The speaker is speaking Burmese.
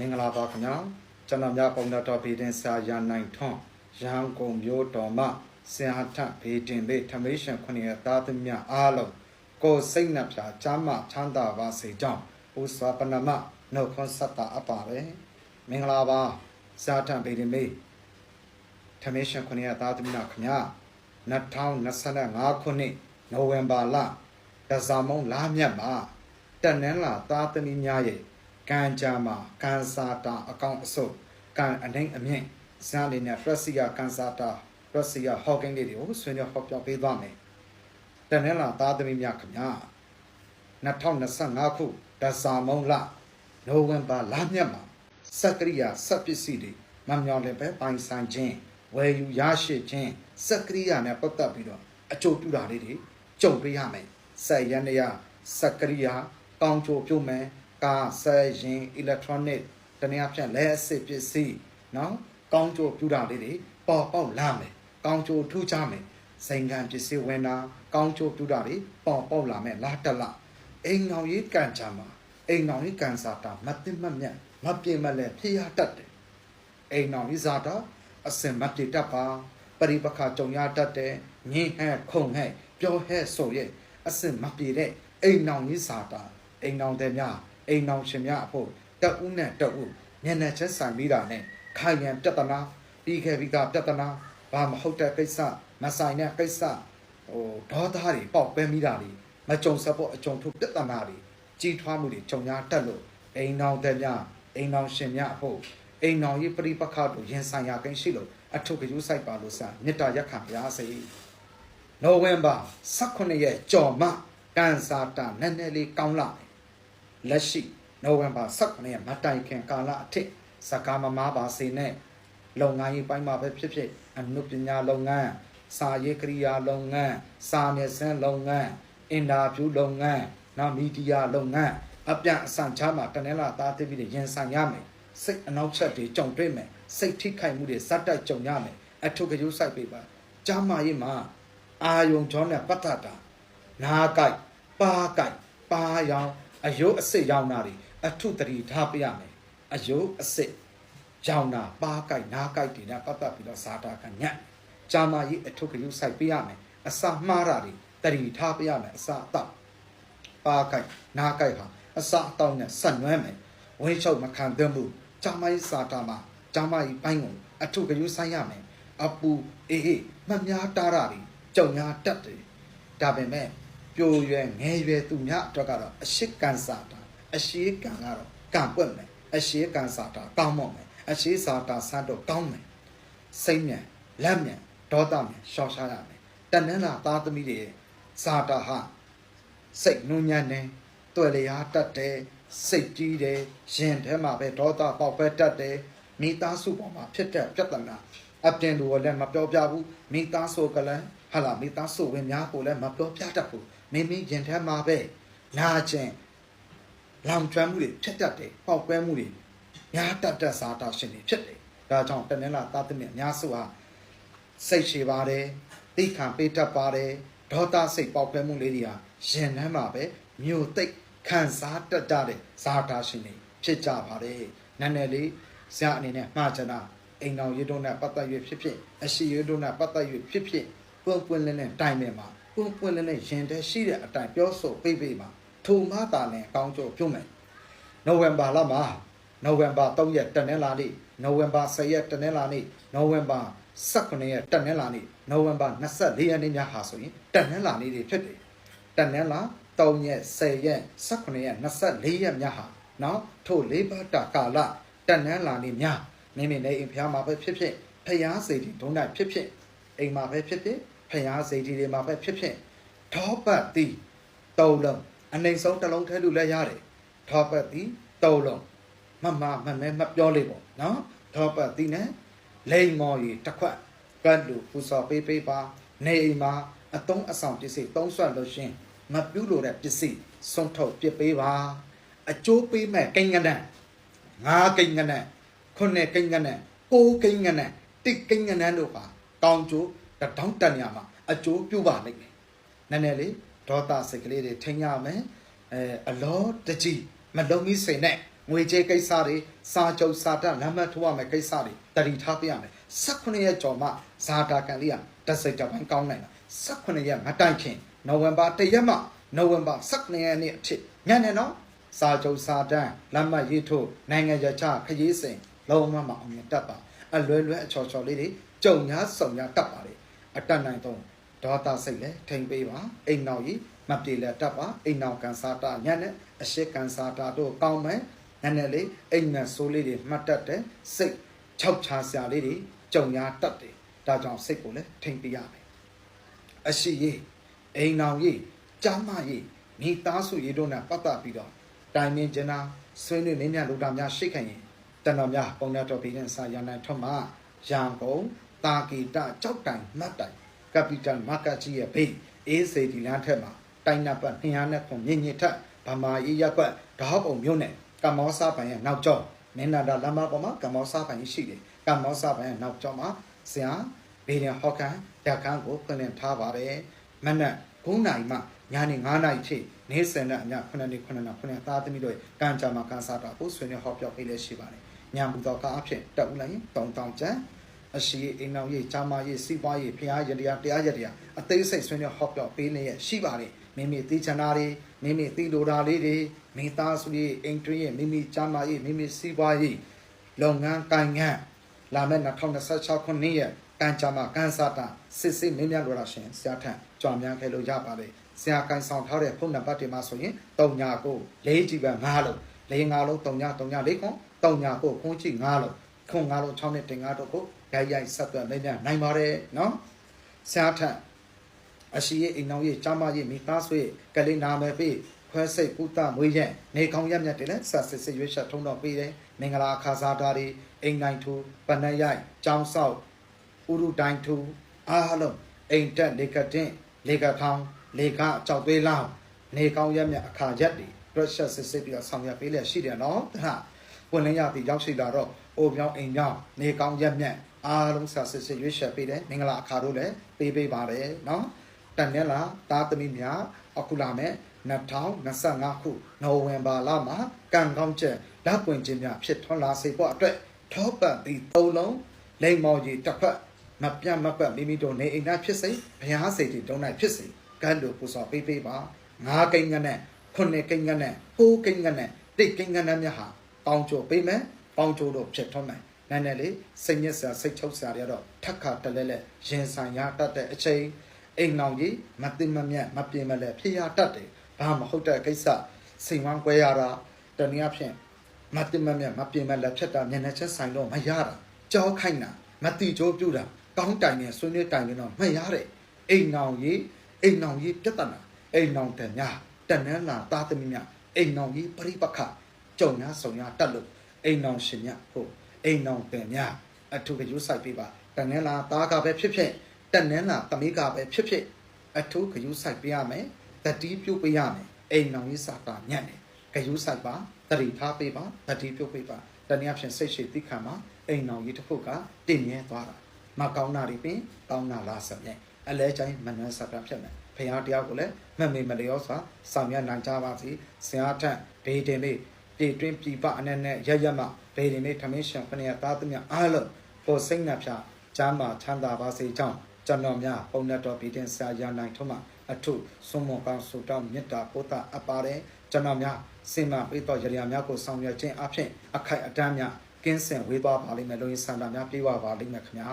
မင်္ဂလာပါခင်ဗျာကျွန်တော်များပုံတော်ဗီဒင်စာရနိုင်ထွန်းရန်ကုန်မြို့တော်မှဆင်ဟာထဗီဒင်လေးထမေးရှင်ခုနှစ်ရက်သားသမီးအားလုံးကိုယ်စိတ်နှပြချမ်းမချမ်းသာပါစေကြောင်းဥစွာပနမနှုတ်ခွန်းဆက်တာအပ်ပါပဲမင်္ဂလာပါစာထဗီဒင်လေးထမေးရှင်ခုနှစ်ရက်သားသမီးခင်ဗျာ2025ခုနှစ်နိုဝင်ဘာလတဇာမုံလာမြတ်မှာတနင်္လာသားသမီးများရဲ့ ကံကြမ်းမှာကန်စာတာအကောင့်အစုပ်ကံအနှိမ့်အမြင့်ဇာလေးနဲ့ပရက်စီယာကန်စာတာပရက်စီယာဟော့ကင်းလေးတွေကိုဆွေးနွေးဟောပြောပေးသွားမယ်တနင်္လာသားသမီးများခင်ဗျာ2025ခုတဇာမုံလနိုဝင်ဘာလမြတ်မှာစက်ကရိယာစက်ပစ္စည်းတွေမမြောင်လည်းပဲပိုင်ဆိုင်ခြင်းဝယ်ယူရရှိခြင်းစက်ကရိယာနဲ့ပတ်သက်ပြီးတော့အကျိုးပြုတာလေးတွေကြုံတွေ့ရမယ်ဆက်ရန်ရစက်ကရိယာကောင်းကျိုးပြုမယ် ကာဆက်ရင် electronic တနည်းအားဖြင့်လက်အစစ်ပစ္စည်းနော်ကောင်းကျိုးပြုတာလေးတွေပေါ်ပေါက်လာမယ်ကောင်းကျိုးထူးခြားမယ်စိန်ခံပစ္စည်းဝင်တာကောင်းကျိုးပြုတာတွေပေါ်ပေါက်လာမယ်လားတက်လားအိမ်အောင်ရေးကံချမှာအိမ်အောင်ရေးကံစားတာမသိမမြတ်မပြေမလဲဖြစ်ရတတ်တယ်အိမ်အောင်ရေးစားတာအစင်မပြေတတ်ပါပရိပခါကြုံရတတ်တယ်ငင်းဟဲ့ခုံဟဲ့ပြောဟဲ့ဆိုရဲ့အစင်မပြေတဲ့အိမ်အောင်ရေးစားတာအိမ်အောင်တဲ့များ အိမ်အောင်ရှင်များအဖို့တက်ဦးနဲ့တက်ဦးညနေချက်ဆိုင်ပြီးတာနဲ့ခိုင်ရန်ပြဿနာပြီးခဲ့ပြီးကပြဿနာဘာမဟုတ်တဲ့ကိစ္စမဆိုင်တဲ့ကိစ္စဟိုဒေါသတွေပေါက်ပဲမိတာတွေမကြုံစဖို့အကြုံထုတ်ပြဿနာတွေကြီးထွားမှုတွေကြုံရတတ်လို့အိမ်အောင်တဲ့များအိမ်အောင်ရှင်များအဖို့အိမ်အောင်ရေးပရိပခါတို့ရင်ဆိုင်ရာကိန်းရှိလို့အထုကယူဆိုင်ပါလို့စမေတ္တာရက်ခံပါစေနိုဝင်ဘာ18ရက်ကြော်မကန်စာတာနည်းနည်းလေးကောင်းလာတယ် လက်ရှိနိုဝင်ဘာ18ရက်မတိုင်ခင်ကာလအထက်စကားမမားပါစေနဲ့လုပ်ငန်းရေးပိုင်းမှာပဲဖြစ်ဖြစ်အနုပညာလုပ်ငန်းစာရေးကရိယာလုပ်ငန်းစာနယ်ဇင်းလုပ်ငန်းအင်တာဗျူးလုပ်ငန်းနောက်မီဒီယာလုပ်ငန်းအပြန်အဆန်ချမှာတနင်္လာသားသိပြီးရင်ဆိုင်ရမယ်စိတ်အနောက်ချက်တွေကြုံတွေ့မယ်စိတ်ထိခိုက်မှုတွေဇက်တိုက်ကြုံရမယ်အထုကယူဆိုင်ပေးပါကြားမရေးမှာအာယုံကြောနဲ့ပတ်သက်တာနားကြိုက်ပါကြိုက်ပါရောင် အယုတ်အစစ်ရောင်တာတွေအထုတရီထားပြရမယ်အယုတ်အစစ်ရောင်တာပါကြိုက်နားကြိုက်တွေနဲ့ပတ်သက်ပြီးတော့ဇာတာကညံ့ကြားမရေးအထုကယူဆိုင်ပေးရမယ်အစာမှားတာတွေတရီထားပြရမယ်အစာအတော့ပါကြိုက်နားကြိုက်ဟာအစာအတော့နဲ့ဆက်နွမ်းမယ်ဝင်းချုပ်မခံသင့်ဘူးဂျာမိုင်းစာတာမှာဂျာမိုင်းပိုင်းကိုအထုကယူဆိုင်ရမယ်အပူအေးအေးမများတားတာတွေကြုံများတက်တယ်ဒါပေမဲ့ ပြိုရွယ်ငယ်ရွယ်သူများအတွက်ကတော့အရှိကန်စာတာအရှိကန်ကတော့ကံပွက်မယ်အရှိကန်စာတာကောင်းမော့မယ်အရှိစာတာဆန်းတော့ကောင်းမယ်စိတ်မြန်လက်မြန်ဒေါသမြန်ရှော့ရှားရမယ်တဏ္ဍာသားသမီးတွေစာတာဟာစိတ်နုညံ့နေတွေ့လျားတတ်တယ်စိတ်ကြီးတယ်ရင်ထဲမှာပဲဒေါသပေါက်ပဲတတ်တယ်မိသားစုပေါ်မှာဖြစ်တဲ့ပြဿနာအပြင်လူကလည်းမပြောပြဘူးမိသားစုကလည်း ဟာလာမိသားစုဝင်များကိုလည်းမပြောပြတတ်ဘူးမိမိရင်ထဲမှာပဲနာကျင်လောင်ကျွမ်းမှုတွေဖြစ်တတ်တယ်ပေါက်ကွဲမှုတွေများတတ်တတ်စားတာရှင်တွေဖြစ်တယ်ဒါကြောင့်တနင်္လာသားသမီးအများစုဟာစိတ်ရှိပါတယ်သိခံပေးတတ်ပါတယ်ဒေါသစိတ်ပေါက်ကွဲမှုလေးတွေဟာရင်ထဲမှာပဲမြို့သိပ်ခံစားတတ်တဲ့ဇာတာရှင်တွေဖြစ်ကြပါတယ်နည်းနည်းလေးဆရာအနေနဲ့မှားချင်တာအိမ်တော်ရေတို့နဲ့ပတ်သက်၍ဖြစ်ဖြစ်အရှိရေတို့နဲ့ပတ်သက်၍ဖြစ်ဖြစ် ပွင့်ပွင့်လင်းလင်းတိုင်ပင်မှာပွင့်ပွင့်လင်းလင်းရင်ထဲရှိတဲ့အတိုင်းပြောဆိုပေးပေးမှာထိုမှသာလည်းအကောင်းကျိုးပြုမယ်နိုဝင်ဘာလမှာနိုဝင်ဘာ3ရက်တနင်္လာနေ့နိုဝင်ဘာ10ရက်တနင်္လာနေ့နိုဝင်ဘာ18ရက်တနင်္လာနေ့နိုဝင်ဘာ24ရက်နေ့ညဟာဆိုရင်တနင်္လာနေ့တွေဖြစ်တယ်တနင်္လာ3ရက်10ရက်18ရက်24ရက်ညဟာနော်ထိုလေးပါတာကာလတနင်္လာနေ့ညမိမိနေအိမ်ဖျားမှာပဲဖြစ်ဖြစ်ဖျားစိတ်ဒုံနိုင်ဖြစ်ဖြစ်အိမ်မှာပဲဖြစ်ဖြစ် ဖျားစိတ်တွေမှာပဲဖြစ်ဖြစ်ထောပတ်တိတုံလုံးအနေဆုံးတစ်လုံးထဲလူလည်းရတယ်ထောပတ်တိတုံလုံးမမမမဲမပြောလေးပေါ့နော်ထောပတ်တိနဲ့လိမ်မော်ကြီးတစ်ခွက်ကတ်လူပူစော်ပေးပေးပါနေအိမ်မှာအတုံးအဆောင်ပစ္စည်းသုံးဆွတ်လို့ရှင်မပြုလို့တဲ့ပစ္စည်းဆုံးထုတ်ပစ်ပေးပါအကျိုးပေးမဲ့ကိန်းကနန်းငါးကိန်းကနန်းခုနှစ်ကိန်းကနန်းကိုးကိန်းကနန်းတစ်ကိန်းကနန်းတို့ပါကောင်းကျိုး တထောင်းတန်ရမှာအကျိုးပြုပါလိမ့်မယ်နည်းနည်းလေးဒေါသစိတ်ကလေးတွေထိန်းရမယ်အဲအလောတကြီးမလုံးကြီးစိတ်နဲ့ငွေကြေးကိစ္စတွေစာချုပ်စာတမ်းလမ်းမထိုးရမယ့်ကိစ္စတွေတတိထားပြရမယ်18ရက်ကျော်မှဇာတာကန်လေးကတက်စိတ်တပိုင်းကောင်းနိုင်တာ18ရက်မတိုင်ခင်နိုဝင်ဘာ1ရက်မှနိုဝင်ဘာ18ရက်နေ့အထိညနေနော်စာချုပ်စာတမ်းလမ်းမရေးထိုးနိုင်ငံရခြားခရီးစဉ်လုံးဝမအောင်မြင်တတ်ပါအလွယ်လွယ်အချော်ချော်လေးတွေကြုံများစုံများတတ်ပါလေ အတတ်နိုင်တော့ဒေါတာစိတ်လဲထိန်ပေးပါအိမ်နောက်ကြီးမပြေလက်တတ်ပါအိမ်နောက်ကန်စာတာညနဲ့အရှိကန်စာတာတို့ကောင်းမယ်နည်းနည်းလေးအိမ်နဲ့ဆိုးလေးတွေမှတ်တတ်တယ်စိတ်ခြောက်ချာစရာလေးတွေကြုံများတတ်တယ်ဒါကြောင့်စိတ်ကိုလည်းထိန်ပေးရမယ်အရှိရေးအိမ်နောက်ရေးကြားမရေးမိသားစုရေးတို့နဲ့ပတ်သက်ပြီးတော့တိုင်ပင်ကျင်နာဆွေးနွေးမင်းများလူတာများရှိခိုင်ရင်တဏ္ဍာများပုံရတော်ပြီးတဲ့စာရနိုင်ထွတ်မှာရန်ကုန် တာကီတကြောက်တိုင်မတ်တိုင်ကပီတယ်မာကတ်ကြီးရဲ့ဘေးအေးစေဒီလန်းထက်မှာတိုင်နပ်ပတ်200နဲ့ခွန်မြင့်မြင့်ထက်ဗမာရေးရက်ကွက်ဓာတ်ပုံမြို့နယ်ကမောစာပိုင်ရဲ့နောက်ကျောမင်းနာတာလမ်းမပေါ်မှာကမောစာပိုင်ရှိတယ်ကမောစာပိုင်ရဲ့နောက်ကျောမှာဆရာဘေးရင်ဟော့ကန်ဓာတ်ခန်းကိုဖွင့်လှစ်ထားပါတယ်မနက်9နာရီမှညနေ9နာရီထိနေ့စဉ်နဲ့အည9နှစ်9နှစ်9သားသမီးတို့ကံကြမှာကန်စားတာကိုဆွေးနွေးဟောပြောပေးလဲရှိပါတယ်ညံပူတော်ကအဖြစ်တက်ဦးလိုက်ရင်တောင်းတောင်းချမ်း အရှိအိမ်အောင်ရေးချာမရေးစီးပွားရေးဖျားရတရားတရားရတရားအသေးစိတ်ဆွေးနွေးဟောပြောပေးနေရရှိပါတယ်မိမိသိချင်တာတွေမိမိသိလိုတာလေးတွေမိသားစုရေးအိမ်တွင်းရေးမိမိချာမရေးမိမိစီးပွားရေးလုပ်ငန်းကိုင်ငန်းလာမယ့်2026ခုနှစ်ရဲ့ကံကြမှာကန်စားတာစစ်စစ်မင်းများလိုလာရှင်ဆရာထံကြွားများခဲ့လို့ရပါတယ်ဆရာကန်ဆောင်ထားတဲ့ဖုန်းနံပါတ်တွေမှာဆိုရင်3ညာကို4ကြည့်ပဲ5လုံး4 5လုံး3ညာ3ညာ4ခွန်3ညာကိုခွန်ကြည့်5လုံးခွန်5လုံး6နဲ့တင်5တော့ကို ရိုက်ရိုက်ဆက်သွယ်မင်းများနိုင်ပါတယ်နော်ဆရာထံအရှိရဲ့အိမ်အောင်ရဲ့ကြားမရဲ့မိသားစုရဲ့ကလေးနာမည်ပေးခွဲစိတ်ကုသမွေးရက်နေကောင်းရက်မြတ်တွေလည်းဆက်စစ်စစ်ရွေးချက်ထုံးတော့ပေးတယ်မင်္ဂလာအခါစားတာတွေအိမ်နိုင်ထူပနက်ရိုက်ចောင်းဆောက်ဥရုတိုင်းထူအားလုံးအိမ်တက်လေကတင်လေကထောင်းလေကကြောက်သေးလောင်းနေကောင်းရက်မြတ်အခါရက်တွေတွေ့ချက်စစ်စစ်ပြီးတော့ဆောင်ရွက်ပေးလျက်ရှိတယ်နော်ဟာဝင်လင်းရပြီးရောက်ရှိလာတော့အိုပြောင်းအိမ်ပြောင်းနေကောင်းရက်မြတ် အားလုံးဆက်စစ်စစ်ရွေးချက်ပေးတယ်မင်္ဂလာအခါတို့လည်းပေးပေးပါတယ်နော်တန်နဲ့လားသားသမီးများအခုလာမယ်2025ခုနိုဝင်ဘာလမှာကံကောင်းချက်လက်ပွင့်ခြင်းများဖြစ်ထွန်းလာစေဖို့အတွက်ထောပတ်ပြီးသုံးလုံးလိမ္မော်ကြီးတစ်ဖက်မပြတ်မပတ်မိမိတို့နေအိမ်သားဖြစ်စေဘုရားစိတ်တွေတုံးနိုင်ဖြစ်စေကံတို့ပူစော်ပေးပေးပါငါးကိန်းကနဲ့ခုနှစ်ကိန်းကနဲ့ကိုးကိန်းကနဲ့တိတ်ကိန်းကနဲ့များဟာပေါင်းချိုပေးမယ်ပေါင်းချိုတို့ဖြစ်ထွန်းနိုင် နည်းနည်းလေးစိတ်ညစ်စရာစိတ်ချုပ်စရာတွေတော့ထက်ခါတလဲလဲရင်ဆိုင်ရတတ်တဲ့အချိန်အိမ်အောင်ကြီးမသိမမြတ်မပြင်းမလဲဖြစ်ရတတ်တယ်ဘာမဟုတ်တဲ့ကိစ္စစိန်ဝမ်းကွဲရတာတနည်းအားဖြင့်မတိမမြတ်မပြင်းမလက်ဖြစ်တာမျက်နှာချက်ဆိုင်တော့မရတာကြောခိုင်းတာမတိကြိုးပြူတာကောင်းတိုင်နဲ့ဆွေးနွေးတိုင်နဲ့တော့မရတဲ့အိမ်နောင်ကြီးအိမ်နောင်ကြီးပြဿနာအိမ်နောင်တဲ့ညာတနန်းလာသားသမီးများအိမ်နောင်ကြီးပရိပခကြုံများဆုံရတတ်လို့အိမ်နောင်ရှင်များဟုတ် အိမ်နောင်တဲ့များအထုကယူဆိုင်ပြပါတနန်းလာသားကပဲဖြစ်ဖြစ်တနန်းလာသမီးကပဲဖြစ်ဖြစ်အထုကယူဆိုင်ပြရမယ်တတိပြုတ်ပေးရမယ်အိမ်နောင်ကြီးစာတာညံ့တယ်ဂယူးဆိုင်ပါတတိထားပေးပါတတိပြုတ်ပေးပါတနည်းအားဖြင့်စိတ်ရှိသိခံပါအိမ်နောင်ကြီးတစ်ခုကတည်မြဲသွားတာမကောင်းတာတွေပင်ကောင်းတာလားဆက်မြဲအလဲချိုင်းမနှမ်းစတာဖြစ်မယ်ဖခင်တရားကိုလည်းမှတ်မိမလျောစွာဆောင်ရွက်နိုင်ကြပါစေဆရာထက်ဒေတင်လေး ပြည်တွင်းပြည်ပအနေနဲ့ရရမဒေတင်လေးထမင်းရှင်ခဏရသားသမီးအားလုံးကိုစိတ်နှပြချမ်းသာချမ်းသာပါစေကြောင်းကျွန်တော်များပုံနဲ့တော်ပြည်တင်ဆရာရနိုင်ထုံးမှာအထုစွန်မောကောင်းဆုတောင်းမေတ္တာပို့တာအပ်ပါတယ်ကျွန်တော်များစင်မပေးတော်ရရများကိုဆောင်ရွက်ခြင်းအဖြစ်အခိုက်အတန့်များကင်းစင်ဝေးသွားပါလိမ့်မယ်လို့ဆန္ဒများပြေဝပါလိမ့်မယ်ခင်ဗျာ